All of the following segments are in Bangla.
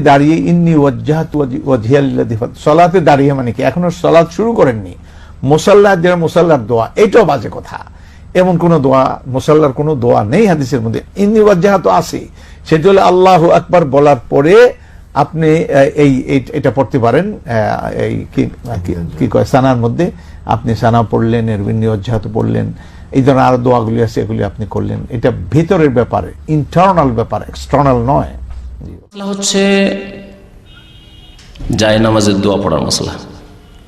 দাঁড়িয়ে, ইন্নি সলাতে দাঁড়িয়ে মানে কি? এখনও শুরু করেননি। যারা দোয়া, এটাও বাজে কথা। এমন কোন দোয়া দোয়া নেই হাদিসের মধ্যে। ইন্নি ওয়াজ্জাহাত আছে আল্লাহু আকবার বলার পরে আপনি এই এটা পড়তে পারেন এই কি- কয়, সানার মধ্যে। আপনি সানা পড়লেন এর ইন্নি ওয়াজ্জাহাত পড়লেন, এই ধরনের আরও দোয়াগুলি আছে, এগুলি আপনি করলেন। এটা ভেতরের ব্যাপারে ইন্টারনাল ব্যাপার এক্সটার্নাল নয়। হচ্ছে জায় নামাজের দোয়া পড়ার মশলা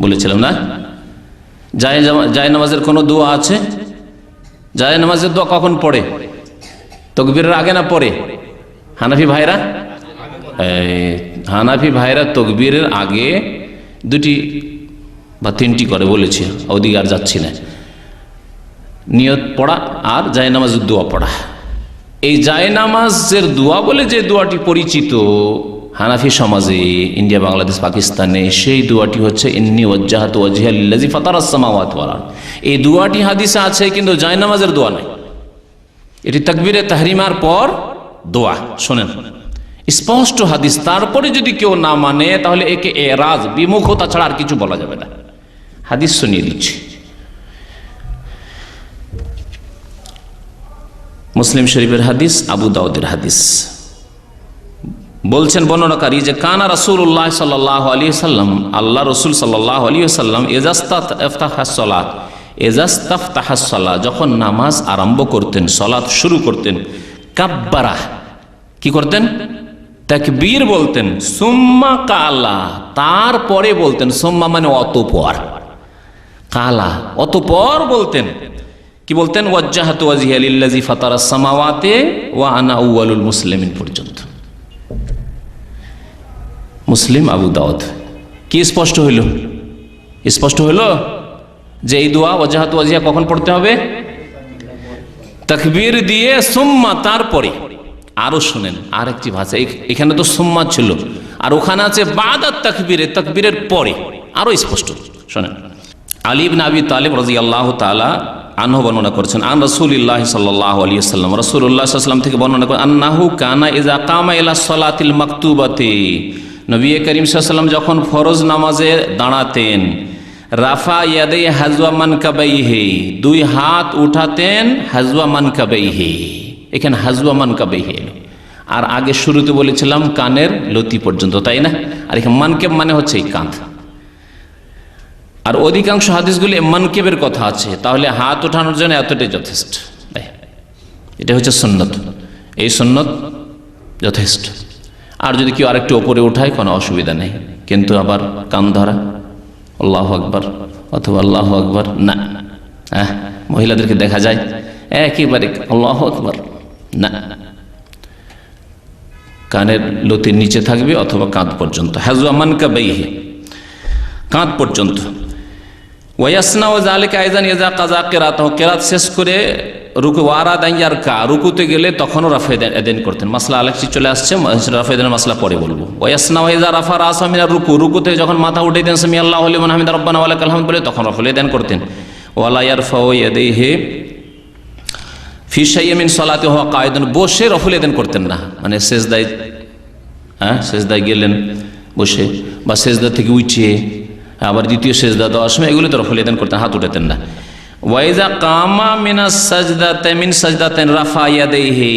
বলেছিলাম না? জায় নামাজের কোনো দোয়া আছে? জায় নামাজের দোয়া কখন পড়ে? তকবীরের আগে না পড়ে হানাফি ভাইরা? হানাফি ভাইরা তকবীরের আগে দুটি বা তিনটি করে বলেছি, ওদিকে আর যাচ্ছি না। নিয়ত পড়া আর জায় নামাজের দোয়া পড়া। এই জায়নামাজের দোয়া বলে যে দোয়াটি পরিচিত, হানাফি সমাজে, ইন্ডিয়া, বাংলাদেশ, পাকিস্তানে, সেই দোয়াটি হচ্ছে, ইন্নি ওজ্জাহাত ওয়াজিহাল্লাজি ফাতারাসসামাওয়াত ওয়াল আরদ। এই দোয়াটি হাদিসে আছে, কিন্তু জায়নামাজের দোয়া নাই। এটি তাকবীরে তাহরিমার পর দোয়া, শোনেন। স্পষ্ট হাদিস, তারপরে যদি কেউ না মানে তাহলে একে এরাজ, বিমুখতা ছাড়া আর কিছু বলা যাবে না। হাদিস শুনিয়ে দিচ্ছি। মুসলিম শরীফের হাদিস, আবু দাউদের হাদিস। বলছেন বর্ণনাকারী যে, কানা রাসূলুল্লাহ সাল্লাল্লাহু আলাইহি সাল্লাম, আল্লাহ রসুল সাল্লাল্লাহু আলাইহি সাল্লাম এজাস্তাত ইফতাহাস সালাত এজাস্তাফতাহাস সালাত, যখন নামাজ আরম্ভ করতেন, সালাত শুরু করতেন কাব্বারা কি করতেন? তাকবীর বলতেন, সুম্মা কালা, তারপরে বলতেন, সোম্মা মানে অতপর, কালা, অতপর বলতেন। কি বলতেন? ওয়াজ্জাহাতু ওয়াজহিয়া লিল্লাযী ফাতারাস সামাওয়াতি ওয়া আনা আউয়ালুল মুসলিমিন পর্যন্ত। মুসলিম আবু দাউদ। কি স্পষ্ট হইল? স্পষ্ট হইল যে এই দোয়া ওয়াজাহাতু ওয়াজিয়া কখন পড়তে হবে? তাকবীর দিয়ে সুম্মা তারপরে। আরও শুনেন আর একটি ভাষা এখানে তো সুম্মা ছিল। আর ওখানে আছে বাদাত তাকবীরে, তাকবীরের পরে। আরও স্পষ্ট। শোনেন। আলী ইবনে আবি তালিব রাদিয়াল্লাহু তাআলা আনহু বর্ণনা করেছেন, আন রাসূলুল্লাহ সাল্লাল্লাহু আলাইহি ওয়াসাল্লাম, রাসূলুল্লাহ সাল্লাল্লাহু থেকে বর্ণনা করেন, আন্নাহু কানা ইযা কামা ইলা সালাতিল মাকতুবাতি। নবী করিম ওয়াসাল্লাম যখন ফরজ নামাজে দাঁড়াতেন, রাফা ইয়াদে হাজওয়া মানকাবাইহি দুই হাত উঠাতেন, হাজওয়া মানকাবাইহি এখানে হাজওয়া মানকাবাইহি এলো। আর আগে শুরুতে বলেছিলাম, কানের লতি পর্যন্ত, তাই না? আর এখানে মানকেব মানে হচ্ছে এই কাঁধ। আর অধিকাংশ হাদিসগুলি মানকেবের কথা আছে। তাহলে হাত ওঠানোর জন্য এতটাই যথেষ্ট। এটা হচ্ছে সুন্নত। এই সুন্নত যথেষ্ট। আর যদি কেউ আরেকটু ওপরে উঠায়, কোনো অসুবিধা নেই। কিন্তু আবার কান ধরা, আল্লাহ আকবর অথবা আল্লাহ আকবর, না। হ্যাঁ মহিলাদেরকে দেখা যায়, একেবারে আল্লাহ আকবর, না। কানের লতির নিচে থাকবে অথবা কাঁধ পর্যন্ত। হাজুয়া মানকা বেইহে কাঁধ পর্যন্ত। ওয়াসনা ও জালিকা আইজান ইয়াজা কাজা কেরাত কেরাত শেষ করে রুকু, ওয়ারা দাইয়ার কা রুকুতে গেলে তখনও রাফে এদেন করতেন। মাসলা আলেকসি চলে আসছে রাফে এদেনের মাসলা পরে বলব। ওয়াসনা ওয়াইজা রাফা রাসামিনা রুকু, রুকুতে যখন মাথা উঠে দেন, সামি আল্লাহ আলী হামিদ রব্বানা ওয়ালাক আলহামদ বলে তখন রাফুল এদেন করতেন। ওয়ালা ইয়ার ইয়ারফা ইয়াদাইহি ফি শাইয়্যিমিন সালাতি হুয়া কায়দুন বসে রফুল এদেন করতেন না। মানে সেজদায় হ্যাঁ সেজদায় গেলেন, বসে, বা সেজদা থেকে উঠিয়ে আবার দ্বিতীয় সেজদা দেওয়ার সময় এগুলো তো রফল এদান করতেন, হাত উঠাতেন না। ওয়াইজা কামা মিনা সাজদা তেমিন সাজদা তেন রাফা ইয়াদেহি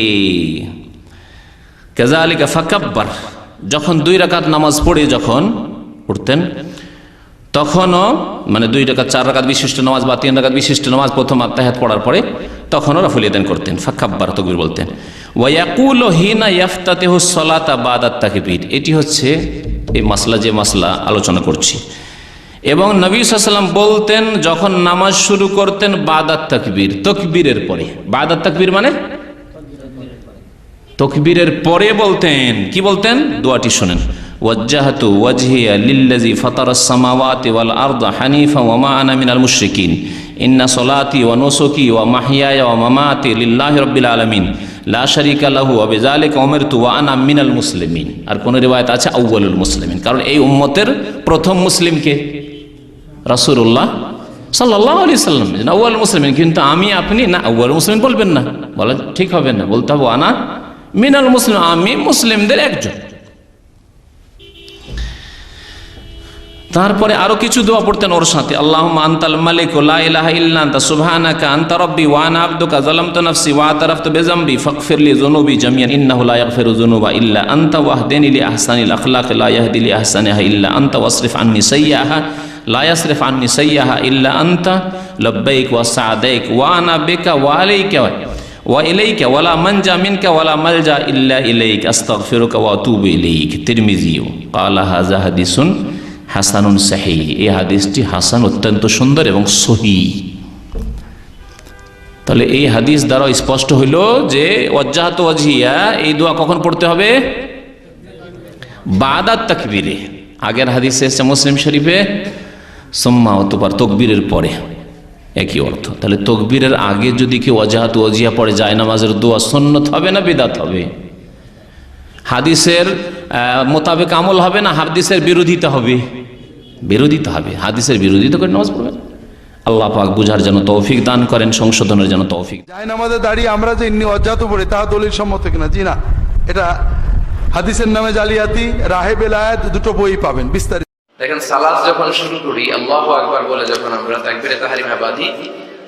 কেজালিকা ফাকাব্বার। যখন দুই রাকাত নামাজ পড়ে যখন উঠতেন, তখনও মানে দুই রাকাত, চার রাকাত বিশিষ্ট নামাজ বা তিন রাকাত বিশিষ্ট নামাজ প্রথম আত্মাহাত পড়ার পরে তখনও রাফুল ইদান করতেন, ফাকাব্বার তকবির বলতেন। ওয়াকুল হিনা ইয়াফতাতেহ সলাতা বাদাত তাকবীর। এটি হচ্ছে এই মাসলা যে মাসলা আলোচনা করছি। এবং নবী সাল্লাম বলতেন, যখন নামাজ শুরু করতেন, বাদাত তাকবীর, তকবীরের পরে। বাদাত তাকবীর মানে? তকবীরের পরে বলতেন। কি বলতেন? দোয়াটি শোনেন। ওয়াজহিয়া সামাওয়াতি হানিফা আনা মিনাল ইন্না ওয়া ওয়া ওয়া লা লাহু মিনাল মুসলিমিন। আর কোন রিওয়ায়াত আছে? আউয়ালুল মুসলিমিন। কারণ এই উম্মতের প্রথম মুসলিমকে রাসূলুল্লাহ সাল্লাল্লাহু আলাইহি সাল্লাম আউয়াল মুসলিমিন কিন্তু আমি আপনি না আউয়াল মুসলিম বলবেন না বলা ঠিক হবে না বলতে হবে আনা মিনাল মুসলিম আমি মুসলিমদের একজন তারপরে আরও কিছু দোয়া পড়তেন ওর সাথে আল্লাহ আন্তাল মালিক লা ইলাহা ইল্লা আনতা সুবহানাকা আনতা রাব্বি ওয়া আনা আবদুকা যালামতু নাফসি ওয়া আতারাফতু বিযামবি ফাগফির লি যুনুবি জামিয়ান ইন্নাহু লা ইয়াগফিরু যুনুবা ইল্লা আনতা ওয়াহদিনি লি আহসানিল আখলাক লা ইয়াহদি লি আহসানিহা ইল্লা আনতা ওয়াসরিফ আন্নি সাইয়্যাহা লা ইয়াসরিফ আন্নি সাইয়্যাহা ইল্লা আনতা, লাব্বাইক ওয়া সা'দাইক, ওয়া আনা বিকা ওয়া আলাইকা, ওয়া ইলাইকা ওয়ালা মানজা মিনকা ওয়ালা মালজা ইল্লা ইলাইক, আস্তাগফিরুকা ওয়া আতুবু ইলাইক। তিরমিজি ক্বালা হাযা হাদিসুন হাসানুন সাহি এই হাদিসটি হাসান অত্যন্ত সুন্দর এবং সহি তাহলে এই হাদিস দ্বারা স্পষ্ট হইল যে, ওয়াজ্জাহাত ওয়াজহিয়া, এই দোয়া কখন পড়তে হবে? বাদাত তাকবীরে। আগের হাদিসে এসেছে মুসলিম শরীফে সোম্মা অতবার তকবীরের পরে। একই অর্থ। তাহলে তকবীরের আগে যদি কেউ অজাহাত অজিয়া পড়ে যায় নামাজের দোয়া সন্ন্যত হবে না বিদাত হবে? হাদিসের মোতাবেক আমল হবে না হাদিসের বিরোধিতা হবে? বিরোধিতা হবে। হাদিসের বিরোধিতা করে নামাজ পড়বেন। আল্লাহ পাক বুঝার জন্য তৌফিক দান করেন, সংশোধনের জন্য তৌফিক জায় নামাজে দাঁড়িয়ে আমরা যে ইন্নি অজ্ঞাত পড়ি তা দলিল সম্মত কিনা? জি না। এটা হাদিসের নামে জালিয়াতি, রাহে বেলায়েত, দুটো বই পাবেন, বিস্তারিত। দেখেন সালাদ যখন শুরু করি, আল্লাহ আকবার বলে যখন আমরা তাকবিরে তাহারিমা বাঁধি,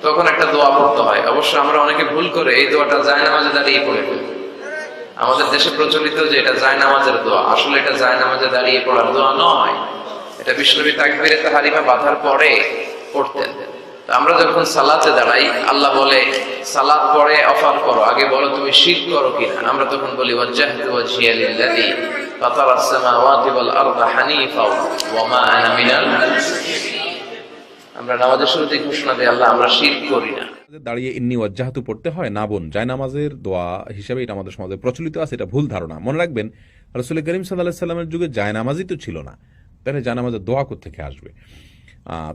তখন একটা দোয়া পড়তে হয়। অবশ্য আমরা অনেকে ভুল করে এই দোয়াটা যায় নামাজে দাঁড়িয়ে পড়ে ফেলি। আমাদের দেশে প্রচলিত যে এটা যায় নামাজের দোয়া, আসলে এটা যায় নামাজে দাঁড়িয়ে পড়ার দোয়া নয়। এটা বিষ্ণবী তাকবিরে তাহারিমা বাঁধার পরে পড়তেন। আমরা যখন সালাতে দাঁড়াই, আল্লাহ বলে, সালাত পরে অফার করো, আগে বলো তুমি শির করো কিনা? আমরা তখন বলি, ওয়াজ্জাহতু ওয়াজহিয়া ফাতারা ওয়াল আরদা হানিফা ওয়া মা আনা মিনাল আমরা নামাজের শুরুতে ঘোষণা দিই, আল্লাহ, আমরা শির করি না। দাঁড়িয়ে ইন্নি ওয়াজ্জাহাতু পড়তে হয়, না বোন। দোয়া হিসেবে এটা আমাদের সমাজে প্রচলিত আছে, এটা ভুল ধারণা। মনে রাখবেন করিম যুগে যায় নামাজই তো ছিল না। তাহলে যায় নামাজের দোয়া থেকে আসবে?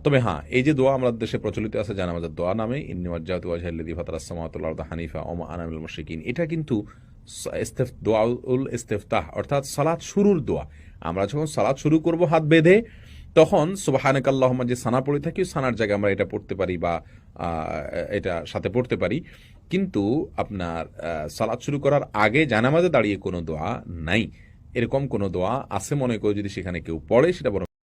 তবে হ্যাঁ এই যে দোয়া আমাদের দেশে প্রচলিত আছে, যায় নামাজের দোয়া নামে, ইন্নি ওয়াজ্জাহাতু ওয়াল আরদা হানিফা ওয়া মা আনা মিনাল মুশরিকিন। এটা কিন্তু দোয়াউল ইস্তেফতাহ, অর্থাৎ সালাদ শুরুর দোয়া। আমরা যখন সালাদ শুরু করব হাত বেঁধে, তখন সুবাহানাক আল্লাহমা যে সানা পড়ে থাকি সানার জায়গায় আমরা এটা পড়তে পারি বা এটা সাথে পড়তে পারি। কিন্তু আপনার সালাদ শুরু করার আগে জানামাজে দাঁড়িয়ে কোনো দোয়া নাই। এরকম কোনো দোয়া আছে মনে করে যদি সেখানে কেউ পড়ে, সেটা